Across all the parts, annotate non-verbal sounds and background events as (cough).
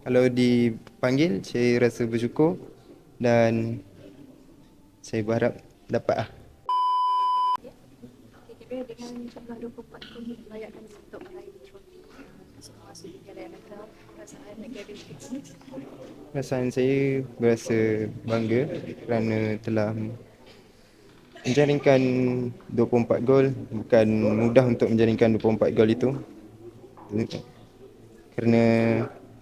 Kalau dipanggil, saya rasa bersyukur dan saya berharap dapat lah. Kira dengan jumlah 24 gol melayakkan untuk meraih trofi semua sudut negara yang negara perasaan negara ini Perasaan saya berasa bangga kerana telah menjaringkan 24 gol. Bukan mudah untuk menjaringkan 24 gol itu. Kerana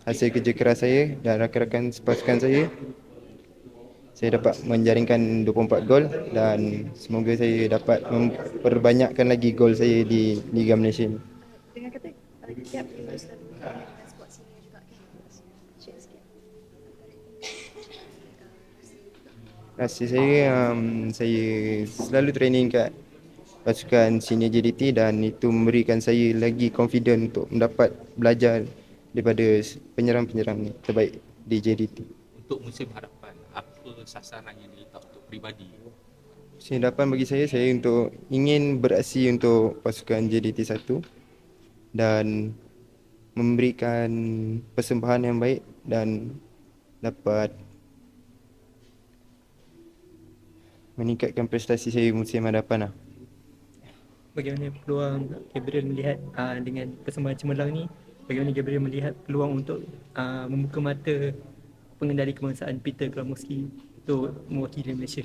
hasil kerja keras saya dan rakan-rakan sepasukan saya, saya dapat menjaringkan 24 gol dan semoga saya dapat memperbanyakkan lagi gol saya di Liga Malaysia ini. dengan kata uh, selalu senior juga kan? (laughs) Rasa saya um, saya selalu training kat pasukan senior JDT dan itu memberikan saya lagi confident untuk mendapat belajar daripada penyerang-penyerang terbaik di JDT. untuk musim hadapan apa sasaran yang diletak untuk peribadi Musim hadapan bagi saya saya untuk ingin beraksi untuk pasukan JDT 1 dan memberikan persembahan yang baik dan dapat meningkatkan prestasi saya musim hadapan lah. bagaimana peluang Gabriel melihat uh, dengan persembahan cemerlang ni bagaimana Gabriel melihat peluang untuk uh, membuka mata pengendali kebangsaan Peter Gramoski untuk mewakili Malaysia?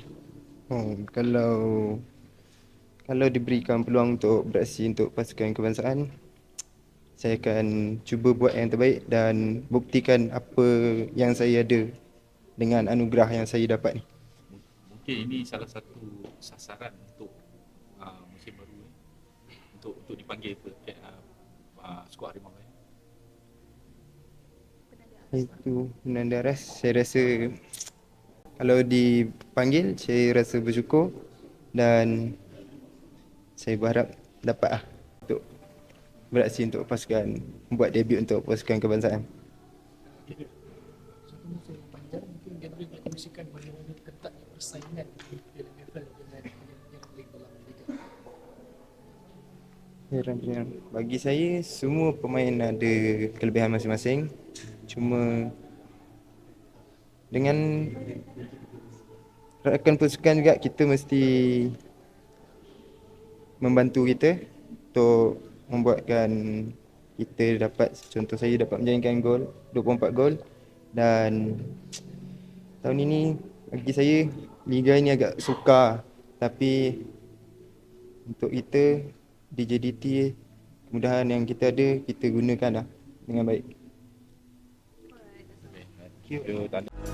Oh, kalau kalau diberikan peluang untuk beraksi untuk pasukan kebangsaan, saya akan cuba buat yang terbaik dan buktikan apa yang saya ada dengan anugerah yang saya dapat ni. mungkin ini salah satu sasaran untuk uh, musim baru ni. Untuk untuk dipanggil ke uh, uh, skuad Harimau Itu Nanda Ras, saya rasa kalau dipanggil, saya rasa bersyukur dan saya berharap dapat lah untuk beraksi untuk pasukan, membuat debut untuk pasukan kebangsaan. Satu musim yang panjang mungkin Gabriel nak kongsikan bagaimana ketatnya persaingan di Piala AFL dengan penyerang lain dalam liga. Penyerang-penyerang. Bagi saya, semua pemain ada kelebihan masing-masing. Cuma dengan rakan pasukan juga kita mesti membantu kita untuk membuatkan kita dapat contoh saya dapat menjaringkan gol 24 gol dan tahun ini bagi saya liga ini agak sukar tapi untuk kita di JDT kemudahan yang kita ada kita gunakan lah dengan baik. you.